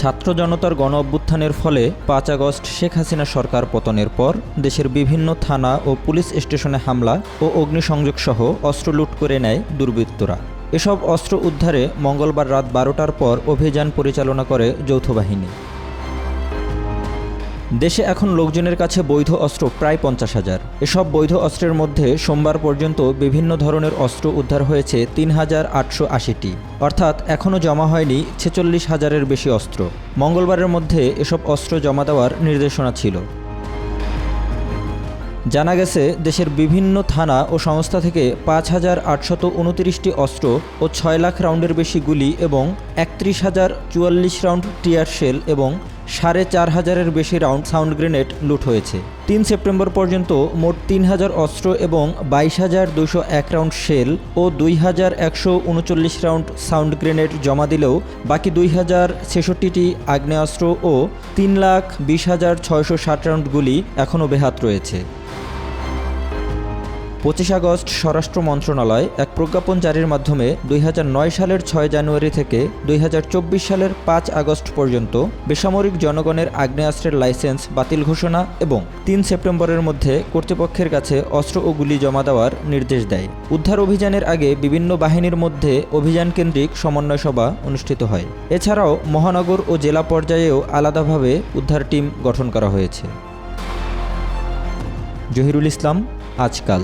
ছাত্র জনতার গণ অভ্যুত্থানের ফলে পাঁচ আগস্ট শেখ হাসিনা সরকার পতনের পর দেশের বিভিন্ন থানা ও পুলিশ স্টেশনে হামলা ও অগ্নিসংযোগ সহ অস্ত্র লুট করে নেয় দুর্বৃত্তরা। এসব অস্ত্র উদ্ধারে মঙ্গলবার রাত বারোটার পর অভিযান পরিচালনা করে যৌথ বাহিনী। দেশে এখন লোকজনের কাছে বৈধ অস্ত্র প্রায় পঞ্চাশ হাজার। এসব বৈধ অস্ত্রের মধ্যে সোমবার পর্যন্ত বিভিন্ন ধরনের অস্ত্র উদ্ধার হয়েছে তিন হাজার আটশো আশিটি। অর্থাৎ এখনও জমা হয়নি ছেচল্লিশ হাজারের বেশি অস্ত্র। মঙ্গলবারের মধ্যে এসব অস্ত্র জমা দেওয়ার নির্দেশনা ছিল। জানা গেছে, দেশের বিভিন্ন থানা ও সংস্থা থেকে পাঁচ হাজার আটশত উনতিরিশটি অস্ত্র ও ছয় লাখ রাউন্ডের বেশি গুলি এবং একত্রিশ হাজার চুয়াল্লিশ রাউন্ড টিয়ার শেল এবং সাড়ে চার হাজারের বেশি রাউন্ড সাউন্ড গ্রেনেড লুট হয়েছে। তিন সেপ্টেম্বর পর্যন্ত মোট তিন হাজার অস্ত্র এবং বাইশ হাজার দুশো এক রাউন্ড শেল ও দুই হাজার একশো উনচল্লিশ রাউন্ড সাউন্ড গ্রেনেড জমা দিলেও বাকি দুই হাজার ছেষট্টিটি আগ্নেয়াস্ত্র ও তিন লাখ বিশ হাজার ছয়শো ষাট রাউন্ডগুলি এখনও বেহাত রয়েছে। পঁচিশ আগস্ট স্বরাষ্ট্র মন্ত্রণালয় এক প্রজ্ঞাপন জারির মাধ্যমে দুই হাজার নয় সালের ছয় জানুয়ারি থেকে দুই হাজার চব্বিশ সালের পাঁচ আগস্ট পর্যন্ত বেসামরিক জনগণের আগ্নেয়াস্ত্রের লাইসেন্স বাতিল ঘোষণা এবং তিন সেপ্টেম্বরের মধ্যে কর্তৃপক্ষের কাছে অস্ত্র ও গুলি জমা দেওয়ার নির্দেশ দেয়। উদ্ধার অভিযানের আগে বিভিন্ন বাহিনীর মধ্যে অভিযান কেন্দ্রিক সমন্বয় সভা অনুষ্ঠিত হয়। এছাড়াও মহানগর ও জেলা পর্যায়েও আলাদাভাবে উদ্ধার টিম গঠন করা হয়েছে। জহিরুল ইসলাম, আজকাল।